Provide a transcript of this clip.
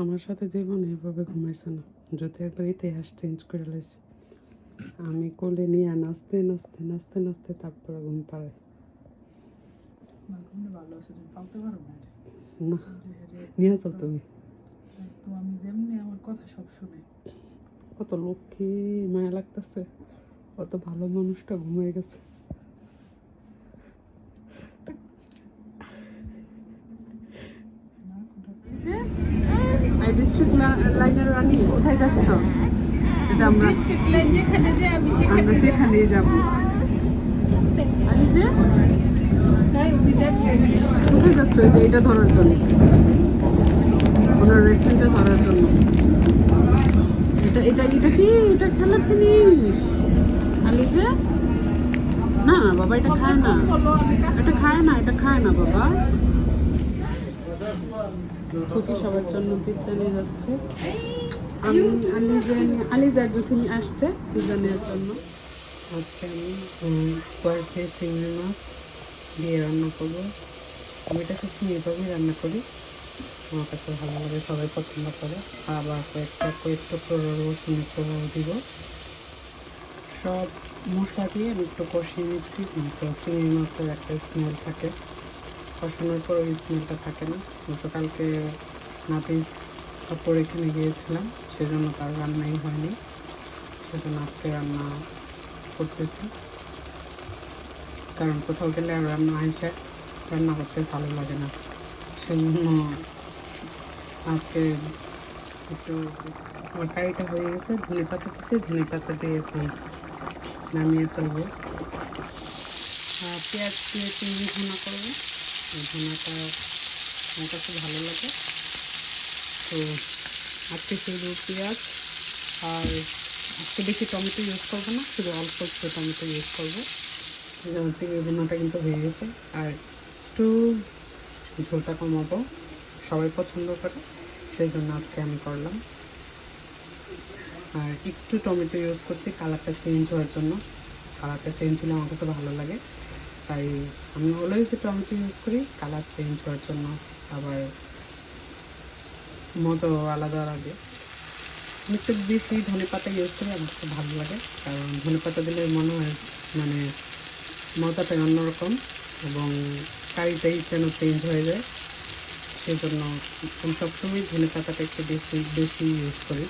আমার সাথে জীবন এভাবে ঘুমাইছে না। যদি একবার ইতিহাস চেঞ্জ করে লাইছে। আমি কোলে নিয়ে নাচতে নাচতে নাচতে নাচতে তারপরে ঘুম না? রে, নিয়ে যাও তুমি তো আমি যেমনি আমার কথা সব শুনে। কত লক্ষ্মী মায়া লাগতেছে। কত ভালো মানুষটা ঘুমিয়ে গেছে না কোনটা এই ডিস্ট্রিক্ট লাইনের রানী কোথায় যাচ্ছ? আমরা যেখানে যে আমি আমরা সেখানেই যাব। আলিজে? কোথায় যাচ্ছ? এই যে এটা ধরার জন্য। ওনার ভ্যাকসিনটা ধরার জন্য। এটা এটা এটা কি? এটা খেলার জিনিস। আলিজে? না বাবা এটা খায় না। এটা খায় না এটা খায় না বাবা। খুকি সবার জন্য পিৎজা নিয়ে যাচ্ছে। আমি আলিজা আলিজার যখন আসছে পিৎজা নেওয়ার জন্য। আজকে আমি কয়েকটি চিংড়ি মাছ দিয়ে রান্না করব। আমি এটা সবসময় এভাবেই রান্না করি। আমার কাছে ভালো লাগে, সবাই পছন্দ করে। আবার কয়েকটা কয়েকটা রসুন একটু দিব। সব মশলা দিয়ে আমি একটু কষিয়ে নিচ্ছি, কিন্তু চিংড়ি মাছের একটা স্মেল থাকে। কষানোর পর স্মেলটা থাকে না। গতকালকে নাতিস অপর এখানে গিয়েছিলাম, সেজন্য তার রান্নাই হয়নি। সেজন্য আজকে রান্না করতেছি। কারণ কোথাও গেলে আর রান্না আইসে রান্না করতে ভালো লাগে না। সেজন্য আজকে একটু আমার কারিটা হয়ে গেছে, ধনে পাতা দিচ্ছি ধনে পাতা দিয়ে এখন নামিয়ে ফেলব। পেঁয়াজ দিয়ে চিংড়ি ভুনা করব। ভুনাটা আমার কাছে ভালো লাগে। তো আজকে শুধু পেঁয়াজ আর আজকে বেশি টমেটো ইউজ করব না, শুধু অল্প একটু টমেটো ইউজ করব। যেমন ভুনাটা কিন্তু হয়ে গেছে। আর একটু ঝোলটা কমাবো, সবাই পছন্দ করে, সেই জন্য আজকে আমি করলাম। আর একটু টমেটো ইউজ করছি কালারটা চেঞ্জ হওয়ার জন্য। কালারটা চেঞ্জ হলে আমার কাছে ভালো লাগে। তাই আমি অলওয়েজ টমেটো ইউজ করি কালার চেঞ্জ হওয়ার জন্য। আবার মজাও আলাদা লাগে। আমি একটু বেশি ধনে পাতা ইউজ করি, আমার খুব ভালো লাগে। কারণ ধনে পাতা দিলে মনে হয় মানে মজাটাই অন্যরকম এবং কারিটাই যেন চেঞ্জ হয়ে যায়। সেই জন্য আমি সবসময় ধনে পাতাটা একটু বেশি বেশি ইউজ করি।